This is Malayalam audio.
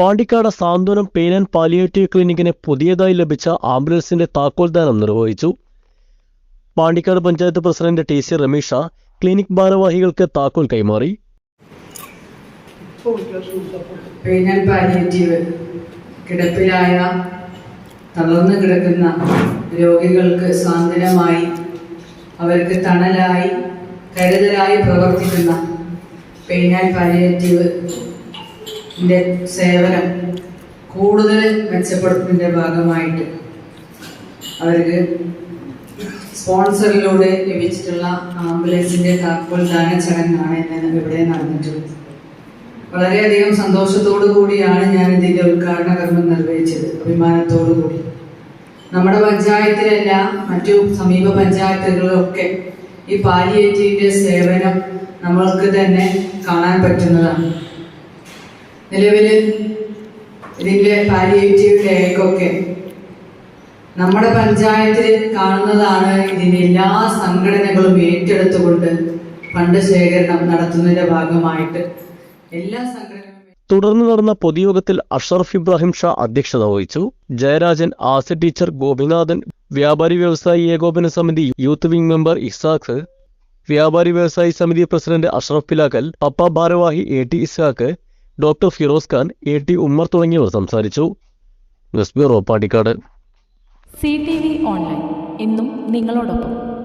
Pandikkad Santhwanam pain and palliative ക്ലിനിക്കിന് പുതിയതായി ലഭിച്ച ആംബുലൻസിന്റെ താക്കോൽദാനം നിർവഹിച്ചു. Pandikkad panchayat president T C Rameesha clinic ഭാരവാഹികൾക്ക് താക്കോൽ കൈമാറി. പെയിൻ ആൻഡ് പാലിയേറ്റീവ് കിടപ്പിലായ തളർന്നു കിടക്കുന്ന രോഗികൾക്ക് സാന്ത്വനമായി അവർക്ക് തണലായി കരുതലായി പ്രവർത്തിക്കുന്ന പെയിൻ ആൻഡ് പാലിയേറ്റീവ് സേവനം കൂടുതൽ മെച്ചപ്പെടുത്തുന്നതിന്റെ ഭാഗമായിട്ട് അവർക്ക് സ്പോൺസറിലൂടെ ലഭിച്ചിട്ടുള്ള ആംബുലൻസിന്റെ താക്കോൽ ദാന ചടങ്ങാണ് ഇന്ന് ഇവിടെ നടന്നിട്ടുള്ളത്. വളരെയധികം സന്തോഷത്തോടു കൂടിയാണ് ഞാൻ ഇതിന്റെ ഉദ്ഘാടന കർമ്മം നിർവഹിച്ചത്. അഭിമാനത്തോടു കൂടി. നമ്മുടെ പഞ്ചായത്തിലല്ല മറ്റു സമീപ പഞ്ചായത്തുകളിലൊക്കെ ഈ പാലിയേറ്റീവിന്റെ സേവനം നമ്മൾക്ക് തന്നെ കാണാൻ പറ്റുന്നതാണ്. നിലവിൽ ഇതിന്റെ പാലിയേറ്റീവ് ഡേക്കൊക്കെ നമ്മുടെ പഞ്ചായത്തിൽ കാണുന്നതാണ് ഇതിന്റെ എല്ലാ സംഘടനകളും ഏറ്റെടുത്തുകൊണ്ട് ഫണ്ട് ശേഖരണം നടത്തുന്നതിന്റെ ഭാഗമായിട്ട്. എല്ലാ സംഘടനകളും തുടർന്ന് നടന്ന പൊതുയോഗത്തിൽ അഷറഫ് ഇബ്രാഹിം ഷാ അധ്യക്ഷത വഹിച്ചു. ജയരാജൻ ആസി ടീച്ചർ ഗോപിനാഥൻ വ്യാപാരി വ്യവസായി ഏകോപന സമിതി യൂത്ത് വിംഗ് മെമ്പർ ഇസാഖ് വ്യാപാരി വ്യവസായി സമിതി പ്രസിഡന്റ് അഷറഫ് പിലാക്കൽ പപ്പ ഭാരവാഹി A T Isaq doctor Firoz Khan A T Ummer തുടങ്ങിയവർ സംസാരിച്ചു. Bureau Pandikkad. C T V online. ഇന്നും നിങ്ങളോടൊപ്പം.